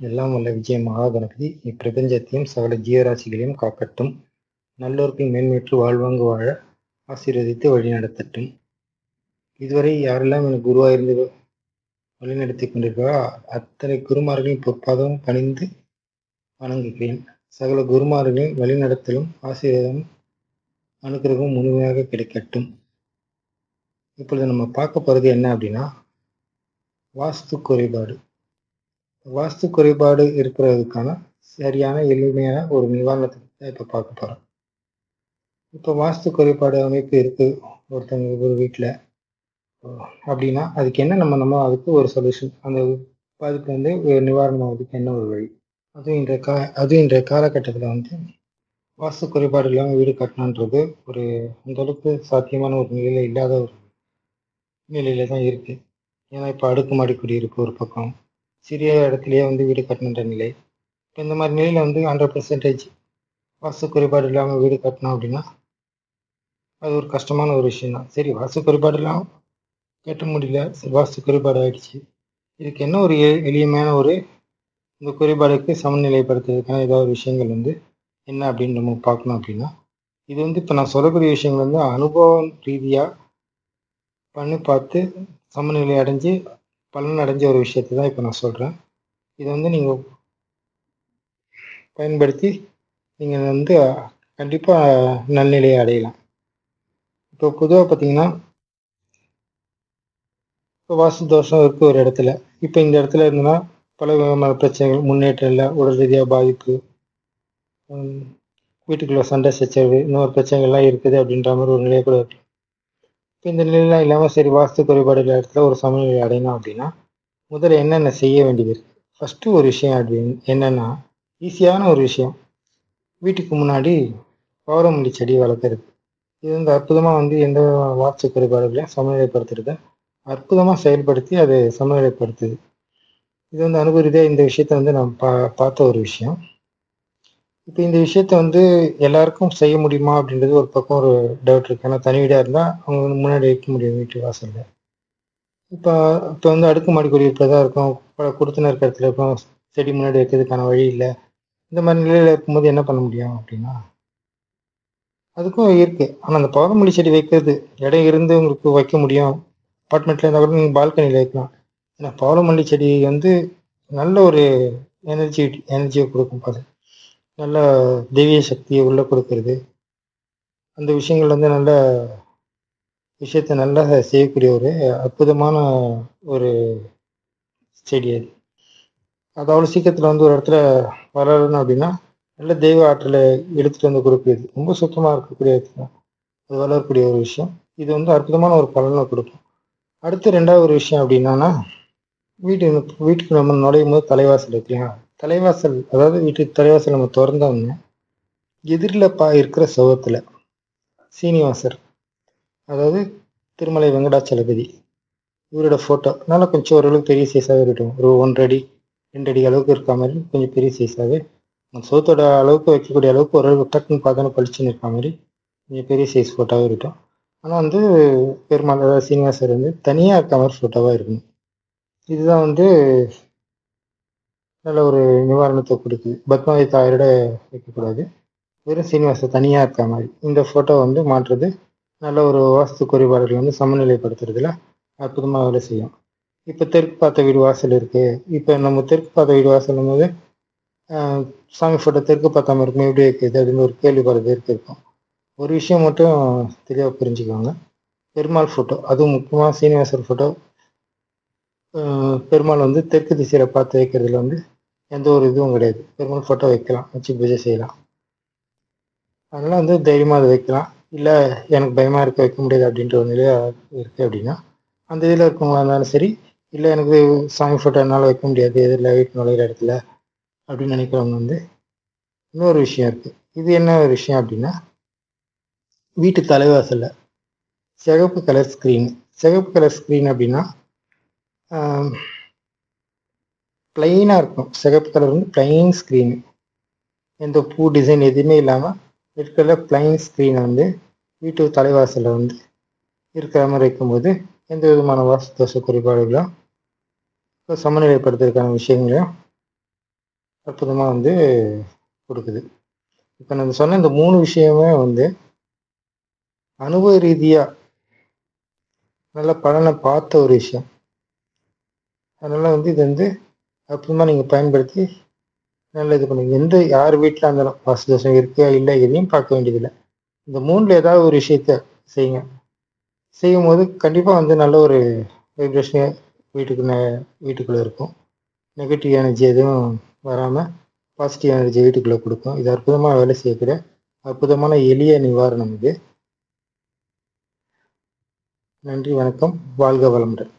எல்லாம் வல்ல விஜய மகாகணபதி இப்பிரபஞ்சத்தையும் சகல ஜீவராசிகளையும் காக்கட்டும். நல்லோருக்கு மேன்மேற்று வாழ்வாங்கு வாழ ஆசீர்வதித்து வழிநடத்தட்டும். இதுவரை யாரெல்லாம் எனக்கு குருவாக இருந்து வழிநடத்தி கொண்டிருக்கிறோ அத்தனை குருமார்களின் பொற்பாதமும் பணிந்து வணங்குகிறேன். சகல குருமார்களின் வழிநடத்தலும் ஆசீர்வாதம் அனுகிரகம் முழுமையாக கிடைக்கட்டும். இப்பொழுது நம்ம பார்க்க போகிறது என்ன அப்படின்னா வாஸ்து குறைபாடு. வாஸ்து குறைபாடு இருக்கிறதுக்கான சரியான எளிமையான ஒரு நிவாரணத்தை தான் இப்போ பார்க்க போகிறோம் இப்போ வாஸ்து குறைபாடு அமைப்பு இருக்குது ஒருத்தவங்க ஒரு வீட்டில் அப்படின்னா அதுக்கு என்ன நம்ம நம்ம அதுக்கு ஒரு சொல்யூஷன் அந்த அதுக்கு வந்து நிவாரணம் ஆகுதுக்கு என்ன ஒரு வழி? அதுவும் இன்றைய கா அதுவும் இன்றைய காலகட்டத்தில் வந்து வாஸ்து குறைபாடு இல்லாமல் வீடு கட்டணுன்றது ஒரு அந்த அளவுக்கு சாத்தியமான ஒரு நிலையில் இல்லாத ஒரு நிலையில தான் இருக்குது ஏன்னா இப்போ அடுக்குமாடி குடியிருப்பு ஒரு பக்கம் சிறிய இடத்துலயே வந்து வீடு கட்டணுன்ற நிலை. இப்போ இந்த மாதிரி நிலையில் வந்து ஹண்ட்ரட் பர்சன்டேஜ் வாசு குறைபாடு இல்லாமல் வீடு கட்டணும் அப்படின்னா அது ஒரு கஷ்டமான ஒரு விஷயம் தான் சரி வாசு குறைபாடு இல்லாமல் கட்ட முடியல சரி வாஸ்து குறைபாடு ஆயிடுச்சு. இதுக்கு என்ன ஒரு எளிமையான ஒரு இந்த குறைபாடுக்கு சமநிலைப்படுத்துறதுக்கான ஏதாவது ஒரு விஷயங்கள் வந்து என்ன அப்படின்னு நம்ம பார்க்கணும் அப்படின்னா இது வந்து இப்போ நான் சொல்லக்கூடிய விஷயங்கள் வந்து அனுபவம் ரீதியாக பண்ணி பார்த்து சமநிலை அடைஞ்சு பலன் அடைஞ்ச ஒரு விஷயத்தை தான் இப்போ நான் சொல்கிறேன் இதை வந்து நீங்கள் பயன்படுத்தி நீங்கள் வந்து கண்டிப்பாக நல்நிலையை அடையலாம். இப்போ பொதுவாக பார்த்தீங்கன்னா இப்போ வாச தோஷம் இருக்குது ஒரு இடத்துல. இப்போ இந்த இடத்துல இருந்ததுன்னா பல விதமான பிரச்சனைகள் முன்னேற்றம் இல்லை உடல் ரீதியாக பாதிப்பு வீட்டுக்குள்ளே சண்டை சச்சரவு இன்னொரு பிரச்சனைகள்லாம் இருக்குது அப்படின்ற மாதிரி ஒரு நிலை கூட இருக்கு இந்த நிலையெல்லாம் இல்லாமல் சரி வாஸ்து குறைபாடுகள் இடத்துல ஒரு சமநிலை அடையணும் அப்படின்னா முதல்ல என்னென்ன செய்ய வேண்டியது இருக்குது ஃபஸ்ட்டு ஒரு விஷயம் அப்படின்னு என்னென்னா ஈஸியான ஒரு விஷயம். வீட்டுக்கு முன்னாடி பௌரமல்லி செடி வளர்க்குறது. இது வந்து அற்புதமாக வந்து எந்த வாஸ்து குறைபாடுகளையும் சமநிலைப்படுத்துறத அற்புதமாக செயல்படுத்தி அதை சமநிலைப்படுத்துது. இது வந்து அனுபவ ரீதியாக இந்த விஷயத்த வந்து நான் பா பார்த்த ஒரு விஷயம். இப்போ இந்த விஷயத்த வந்து எல்லாருக்கும் செய்ய முடியுமா அப்படின்றது ஒரு பக்கம் ஒரு டவுட் இருக்கு. ஏன்னா தனி வீடாக இருந்தால் அவங்க வந்து முன்னாடி வைக்க முடியும் வீட்டு வாசலில். இப்போ இப்போ வந்து அடுக்குமாடி குடியிருப்பில் தான் இருக்கும். பல குடுத்தின இடத்துல இருக்கும். செடி முன்னாடி வைக்கிறதுக்கான வழி இல்லை. இந்த மாதிரி நிலையில் இருக்கும்போது என்ன பண்ண முடியும் அப்படின்னா? அதுக்கும் இருக்கு ஆனால் அந்த பவரமல்லி செடி வைக்கிறது இடம் இருந்து உங்களுக்கு வைக்க முடியும். அப்பார்ட்மெண்ட்ல இருந்தால் கூட நீங்கள் பால்கனியில் வைக்கலாம். ஏன்னா பவரமல்லி செடி வந்து நல்ல ஒரு எனர்ஜி எனர்ஜியை கொடுக்கும் அது நல்ல தெய்வீக சக்தியை உள்ளே கொடுக்கறது. அந்த விஷயங்கள் வந்து நல்ல விஷயத்தை நல்லா செய்யக்கூடிய ஒரு அற்புதமான ஒரு செடி அது. அது அவ்வளோ சீக்கிரத்தில் வந்து ஒரு இடத்துல வளரணும் அப்படின்னா நல்ல தெய்வ ஆற்றலை எடுத்துகிட்டு வந்து கொடுக்குறது. ரொம்ப சுத்தமாக இருக்கக்கூடிய இடத்துல அது வளரக்கூடிய ஒரு விஷயம். இது வந்து அற்புதமான ஒரு பலனை கொடுக்கும். அடுத்து ரெண்டாவது ஒரு விஷயம் அப்படின்னா வீட்டு வீட்டுக்கு நம்ம நுழையும் போது தலைவாசல் இருக்கு தலைவாசல் அதாவது வீட்டுக்கு தலைவாசல் நம்ம திறந்தோம்னா எதிரில் பா இருக்கிற சுகத்தில் சீனிவாசர் அதாவது திருமலை வெங்கடாச்சலபதி இவரோட ஃபோட்டோ நல்லா கொஞ்சம் ஓரளவுக்கு பெரிய சைஸாகவே இருக்கட்டும். ஒரு ஒன்றரை அடி ரெண்டு அடி அளவுக்கு இருக்க மாதிரி கொஞ்சம் பெரிய சைஸாகவே அந்த சோத்தோட அளவுக்கு வைக்கக்கூடிய அளவுக்கு ஓரளவுக்கு டக்குன்னு பார்த்தோன்னா பளிச்சுன்னு இருக்க மாதிரி கொஞ்சம் பெரிய சைஸ் ஃபோட்டோவாக இருக்கட்டும். ஆனால் வந்து பெருமாள் அதாவது சீனிவாசர் வந்து தனியாக இருக்க மாதிரி ஃபோட்டோவாக இருக்கணும். இதுதான் வந்து நல்ல ஒரு நிவாரணத்தை கொடுக்குது. பத்மாவை தாயரோட வைக்கக்கூடாது. வெறும் சீனிவாசர் தனியாக இருக்க மாதிரி. இந்த ஃபோட்டோ வந்து மாற்றுறது நல்ல ஒரு வாஸ்து குறைபாடுகளை வந்து சமநிலைப்படுத்துறதுல அற்புதமாக வேலை செய்யும். இப்போ தெற்கு பார்த்த வீடு வாசல் இருக்குது இப்போ நம்ம தெற்கு பார்த்த வீடு வாசலும் போது சாமி ஃபோட்டோ தெற்கு பார்த்தாமல் இருக்கும் எப்படி இருக்குது அப்படின்னு ஒரு கேள்வி பல பேருக்கு இருக்கும். ஒரு விஷயம் மட்டும் தெளிவாக புரிஞ்சுக்கோங்க பெருமாள் ஃபோட்டோ அதுவும் முக்கியமாக சீனிவாசர் ஃபோட்டோ பெருமாள் வந்து தெற்கு திசையில பார்த்து வைக்கிறதுல வந்து எந்த ஒரு இதுவும் கிடையாது. பெருமாள் ஃபோட்டோ வைக்கலாம். வச்சு பூஜை செய்யலாம். அதனால வந்து தைரியமாக அதை வைக்கலாம். இல்லை எனக்கு பயமாக இருக்க வைக்க முடியாது அப்படின்ற ஒரு நிலையாக இருக்குது அப்படின்னா அந்த இதில் இருக்கவங்களா இருந்தாலும் சரி இல்லை எனக்கு சாமி ஃபோட்டோ என்னால் வைக்க முடியாது எதில் வீட்டு நுழையிற இடத்துல அப்படின்னு நினைக்கிறவங்க வந்து இன்னொரு விஷயம் இருக்குது இது என்ன ஒரு விஷயம் அப்படின்னா வீட்டு தலைவாசலில் சிகப்பு கலர் ஸ்க்ரீன் சிகப்பு கலர் ஸ்க்ரீன் அப்படின்னா பிளெயினாக இருக்கும் சிகப்பு கலர் வந்து பிளைன் ஸ்க்ரீன் எந்த பூ டிசைன் எதுவுமே இல்லாமல் இருக்கிற பிளைன் ஸ்க்ரீனை வந்து வீட்டு தலைவாசலில் வந்து இருக்கிற மாதிரி இருக்கும்போது எந்த விதமான வாசு தோஷ குறைபாடுகளும் சமநிலைப்படுத்துறதுக்கான விஷயங்களையும் அற்புதமாக வந்து கொடுக்குது. இப்போ நான் சொன்ன இந்த மூணு விஷயமே வந்து அனுபவ ரீதியாக நல்ல பலனை பார்த்த ஒரு விஷயம். அதனால் வந்து இது வந்து அற்புதமாக நீங்கள் பயன்படுத்தி நல்ல இது பண்ணுங்க. எந்த யார் வீட்டில் இருந்தாலும் வாசு தோஷம் இருக்கா இல்லை எதையும் பார்க்க வேண்டியதில்லை. இந்த மூணில் ஏதாவது ஒரு விஷயத்த செய்யுங்க. செய்யும் போது கண்டிப்பாக வந்து நல்ல ஒரு வைப்ரேஷன் வீட்டுக்கு ந- வீட்டுக்குள்ளே இருக்கும். நெகட்டிவ் எனர்ஜி எதுவும் வராமல் பாசிட்டிவ் எனர்ஜி வீட்டுக்குள்ளே கொடுக்கும். இது அற்புதமாக வேலை செய்யக்கூடிய அற்புதமான எளிய நிவாரணம் இது. நன்றி வணக்கம். வாழ்க வளமுடன்.